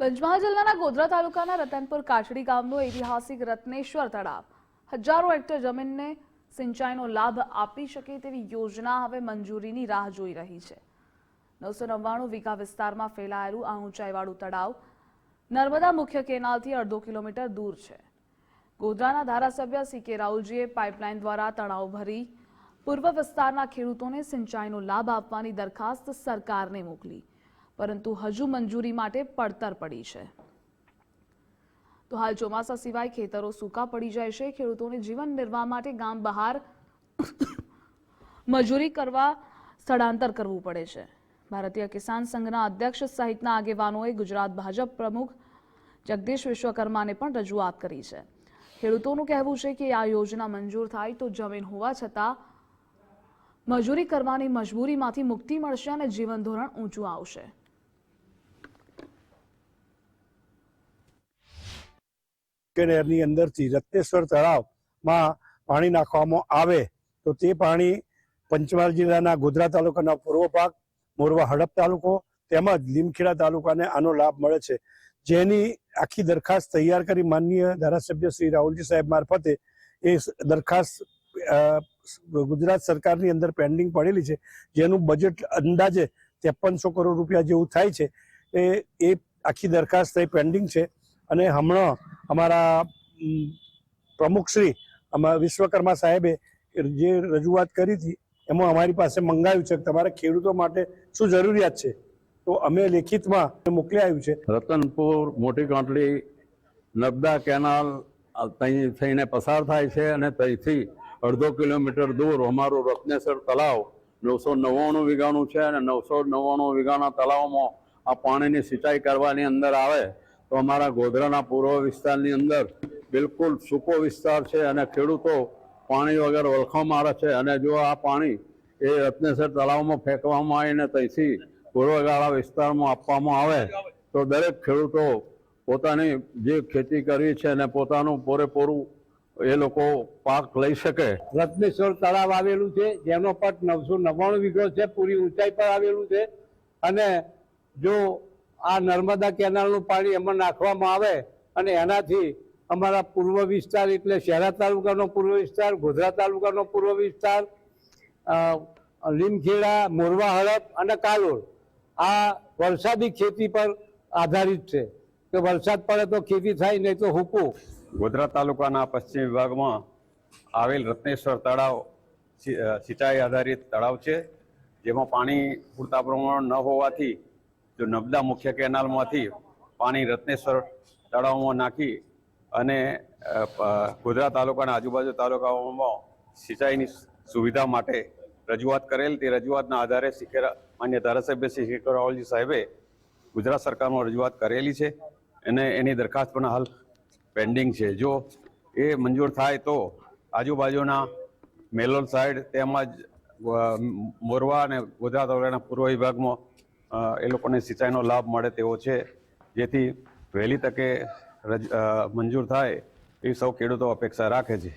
પંચમહાલ જિલ્લાના ગોધરા તાલુકાના રતનપુર કાછડી ગામનું ઐતિહાસિક રત્નેશ્વર તળાવ. હજારો હેક્ટર જમીનને સિંચાઈનો લાભ આપી શકે તેવી યોજના હવે મંજૂરીની રાહ જોઈ રહી છે. નવસો નવ્વાણું વીઘા વિસ્તારમાં ફેલાયેલું આ ઊંચાઈવાળું તળાવ નર્મદા મુખ્ય કેનાલથી અડધો કિલોમીટર દૂર છે. ગોધરાના ધારાસભ્ય સી કે રાહુલજીએ પાઇપલાઇન દ્વારા તળાવ ભરી પૂર્વ વિસ્તારના ખેડૂતોને સિંચાઈનો લાભ આપવાની દરખાસ્ત સરકારને મોકલી. પરંતુ હજુ મંજૂરી માટે પડતર પડી છે. તો હાલ ચોમાસા સિવાય ખેતરો સૂકા પડી જાય છે. ખેડૂતોને જીવન નિર્વાહ માટે ગામ બહાર મજૂરી કરવા સ્થળાંતર કરવું પડે છે. ભારતીય કિસાન સંઘના અધ્યક્ષ સહિતના આગેવાનોએ ગુજરાત ભાજપ પ્રમુખ જગદીશ વિશ્વકર્માને પણ રજૂઆત કરી છે. ખેડૂતોનું કહેવું છે કે આ યોજના મંજૂર થાય તો જમીન હોવા છતાં મજૂરી કરવાની મજબૂરીમાંથી મુક્તિ મળશે અને જીવન ધોરણ ઊંચું આવશે. નહેરની અંદરથી રત્નેશ્વર તળાવમાં પાણી નાખવામાં આવે તો તે પાણી પંચમહાલ જિલ્લાના ગોધરા તાલુકાના પૂર્વ ભાગ, મોરવા હડપ તાલુકો તેમજ લીમખેડા તાલુકાને આનો લાભ મળે છે. જેની આખી દરખાસ્ત તૈયાર કરી માનનીય ધારાસભ્ય શ્રી રાહુલજી સાહેબ મારફતે એ દરખાસ્ત ગુજરાત સરકારની અંદર પેન્ડિંગ પડેલી છે. જેનું બજેટ અંદાજે ત્રેપનસો કરોડ રૂપિયા જેવું થાય છે. એ એ આખી દરખાસ્ત થઈ પેન્ડિંગ છે અને હમણાં અમારા પ્રમુખશ્રી અમારા વિશ્વકર્મા સાહેબે જે રજૂઆત કરી હતી, એમાં અમારી પાસે મંગાવ્યું છે. કે તમારા ખેડૂતો માટે શું જરૂરિયાત છે? તો અમે લેખિતમાં મોકલી આવ્યું છે. રતનપુર મોટી કાંટલી નર્મદા કેનાલ ત્યાં થઈને પસાર થાય છે અને ત્યાંથી અડધો કિલોમીટર દૂર અમારું રત્નેશ્વર તલાવ નવસો નવ્વાણું વીઘાનું છે અને નવસો નવ્વાણું વીઘાના તલાવમાં આ પાણીની સિંચાઈ કરવાની અંદર આવે તો અમારા ગોધરાના પૂર્વ વિસ્તારની અંદર બિલકુલ સૂકો વિસ્તાર છે અને ખેડૂતો પાણી વગર ઓળખવા મારે છે. અને જો આ પાણી એ રત્નેશ્વર તળાવમાં ફેંકવામાં આવીને ત્યાંથી પૂર્વગાળા વિસ્તારમાં આપવામાં આવે તો દરેક ખેડૂતો પોતાની જે ખેતી કરવી છે અને પોતાનું પૂરેપૂરું એ લોકો પાક લઈ શકે. રત્નેશ્વર તળાવ આવેલું છે, જેનો પટ નવસો નવ્વાણું વીઘો છે, પૂરી ઊંચાઈ પર આવેલું છે. અને જો આ નર્મદા કેનાલનું પાણી એમાં નાખવામાં આવે અને એનાથી અમારા પૂર્વ વિસ્તાર એટલે શહેરા તાલુકાનો પૂર્વ વિસ્તાર, ગોધરા તાલુકાનો પૂર્વ વિસ્તાર લીમખેડા, મોરવા હડપ અને કાલોલ. આ વરસાદી ખેતી પર આધારિત છે. કે વરસાદ પડે તો ખેતી થાય, નહીં તો હુકું ગોધરા તાલુકાના પશ્ચિમ વિભાગમાં આવેલ રત્નેશ્વર તળાવ સિંચાઈ આધારિત તળાવ છે, જેમાં પાણી પૂરતા પ્રમાણ ન હોવાથી જો નર્મદા મુખ્ય કેનાલમાંથી પાણી રત્નેશ્વર તળાવમાં નાખી અને ગોધરા તાલુકાના આજુબાજુ તાલુકાઓમાં સિંચાઈની સુવિધા માટે રજૂઆત કરેલ, તે રજૂઆતના આધારે શિખેરા, માન્ય ધારાસભ્ય શ્રી શેખર રાવલજી સાહેબે ગુજરાત સરકારમાં રજૂઆત કરેલી છે અને એની દરખાસ્ત પણ હાલ પેન્ડિંગ છે. જો એ મંજૂર થાય તો આજુબાજુના મેલોલ સાઈડ તેમજ મોરવા અને ગોધરા તાલુકાના પૂર્વ વિભાગમાં એ લોકોને સિંચાઈનો લાભ મળે તેવો છે. જેથી વહેલી તકે મંજૂર થાય એવી સૌ ખેડૂતો અપેક્ષા રાખે છે.